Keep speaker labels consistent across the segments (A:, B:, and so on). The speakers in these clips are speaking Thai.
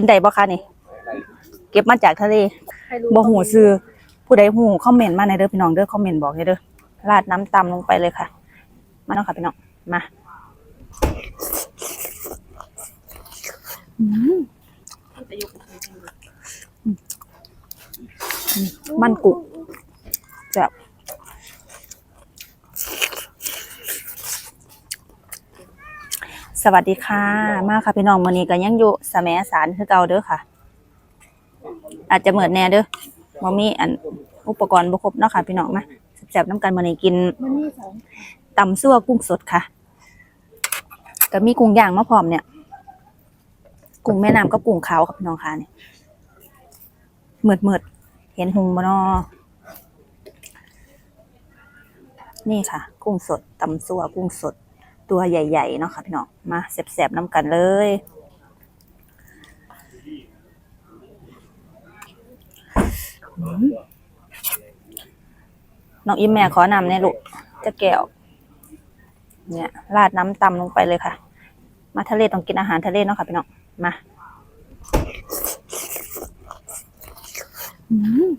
A: กินได้บ่คะนี่ เก็บมาจากทะเล
B: ใครรู้
A: บ่หูซื้อผู้ใดหูคอมเมนต์มาในเด้อพี่น้องเด้อคอมเมนต์บอกให้เด้อราดน้ำตำลงไปเลยค่ะ มาเนาะค่ะพี่น้องมาอืมมันกุจะ สวัสดีค่ะ มาค่ะพี่น้องมื้อนี้ก็ยังอยู่สะแหมสารคือเก่าเด้อค่ะ อาจจะเหมือนแน่เด้อบ่มีอันอุปกรณ์บ่ครบเนาะค่ะพี่น้องมาแซ่บๆน้ำกันมื้อนี้กิน
B: มันมีสอง
A: ตำซั่วกุ้งสดค่ะก็มีกุ้งย่างมาพร้อมเนี่ยกุ้งแม่น้ำกับกุ้งขาวครับพี่น้องค่ะนี่เมือดเมือดๆเห็นหุงบ่นอนี่ค่ะ กุ้งสดตำซั่วกุ้งสด ตัวใหญ่ๆเนาะค่ะพี่น้องมาแซ่บๆน้ำกันเลย น้องอิมแม่ขอนำเนี่ยลูกจะแก้วเนี่ยราดน้ำตำลงไปเลยค่ะ มาทะเลต้องกินอาหารทะเลเนาะค่ะพี่น้องมา อืม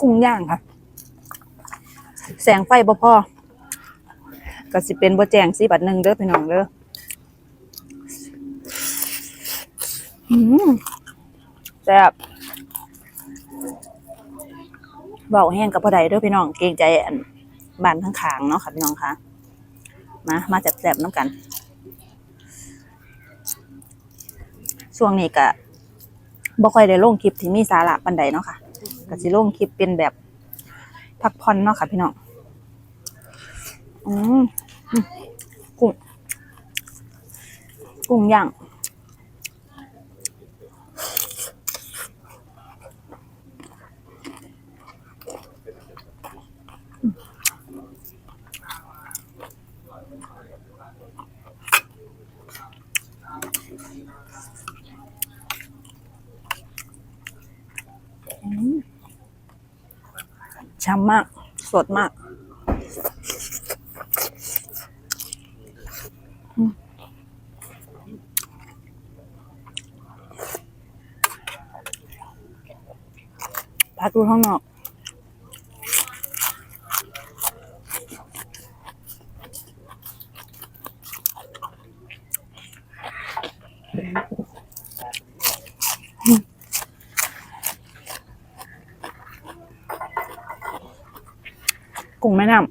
A: กุ้งย่างค่ะ แสงไฟบ่พอก็สิเป็นบ่แจงสิบัดหนึ่งเด้อพี่น้องเด้ออืมแซ่บเบาแห้งกับพอใดเด้อพี่น้องเกรงใจอันบ้านข้างเนาะค่ะพี่น้องคะมามาแซ่บๆน้ำกันช่วงนี้ก็บ่ค่อยได้ลงคลิปที่มีสาระปานใดเนาะค่ะ ก็สิลงคลิปเป็นแบบพักผ่อนเนาะค่ะพี่น้องอืมอืมกุ้งกุ้งย่าง ช้ำมาก สดมาก พักดูข้างนอก กุ้งแม่น้ำ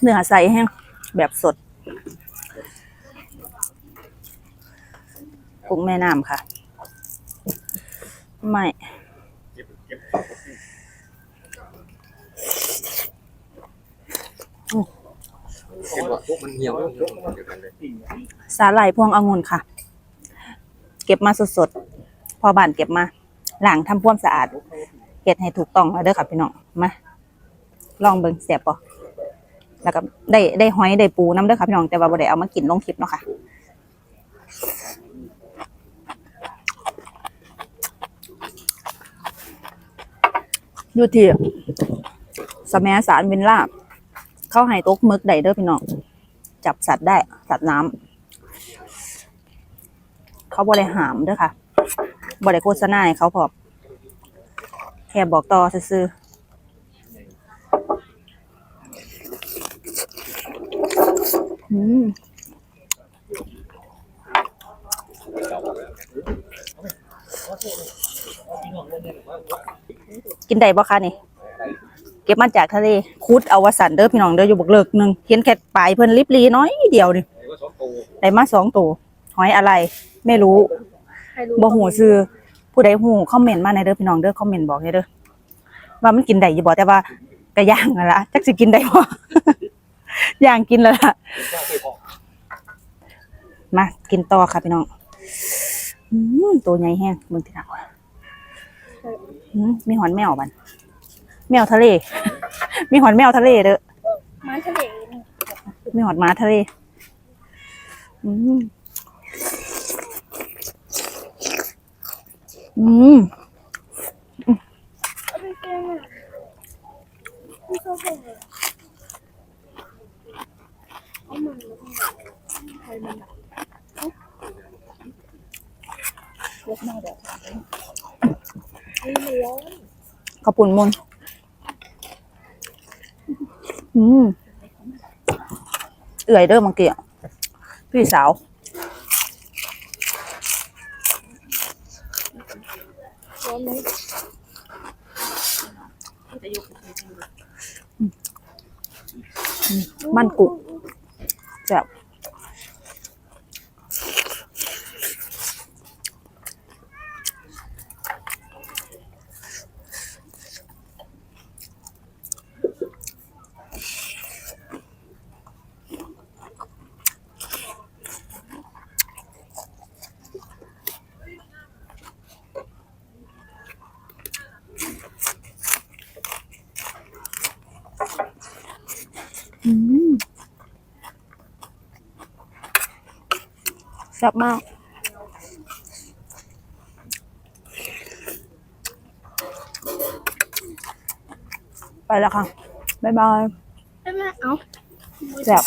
A: เนื้อใสแห้งแบบสด กุ้งแม่น้ำค่ะ ไม่
C: มันเหี่ยว
A: สาหร่ายพวงองุ่นค่ะ เก็บมาสดๆ พอบ้านเก็บมาล้างทำความสะอาดเก็ดให้ถูกต้องแล้วเด้อค่ะพี่น้องมาลองเบิ่งเสียบปะแล้วก็ได้ได้หอยได้ปูน้ำเด้อค่ะพี่น้องแต่ว่าบ่ได้เอามากินลงคลิปเนาะค่ะอยู่ที่สะแมสารวินลาบ เข้าให้ตกมึกได้เด้อพี่น้องจับสัตว์ได้ สัตว์น้ำเขาบริหามเด้วยค่ะ บริโฆษณาให้เขาพอแค่บอกต่อซื่ออืมกินได้บ่คะนี่ เก็บมาจากทะเลคุดเอาวสันเด้อพี่น้องเด้ออยู่บกเลิกหนึ่งเห็นแค่ปลายเพิ่นลิบลีน้อยเดียวนี่ได้มาสองตัวหอยอะไร ไม่รู้ บ่หูซื้อผู้ใดหูคอมเมนต์มาในเด้อพี่น้องเด้อคอมเมนต์บอกให้เด้อว่ามันกินได้อยู่บ่แต่ว่าก็ย่างนั่นล่ะจักสิกินได้บ่ย่างกินแล้วล่ะมากินต่อค่ะพี่น้องอืมตัวใหญ่แห้งมึงที่หนักอืมมีหอนแมวบันแมวทะเล มีหอนแมวทะเลเด้อ
B: ไม้ทะเลนี่
A: มีหอนม้าทะเล อืม อืม
B: เอาไปแกงอะไม่ชอบแกงเลยเอามันมาทำแบบใครมันแบบเกน้อเดี๋ยวนี่มันร้อน
A: ข้าวปุ่นมนอืม เอื่อยเด้อมื่อกี้อะพี่สาว
B: ร้อนไหม
A: มันกุกแซ่บอืมแซ่บมาก ไปแล้วค่ะ บ๊ายบาย
B: ได้ไหมเอา
A: แซ่บ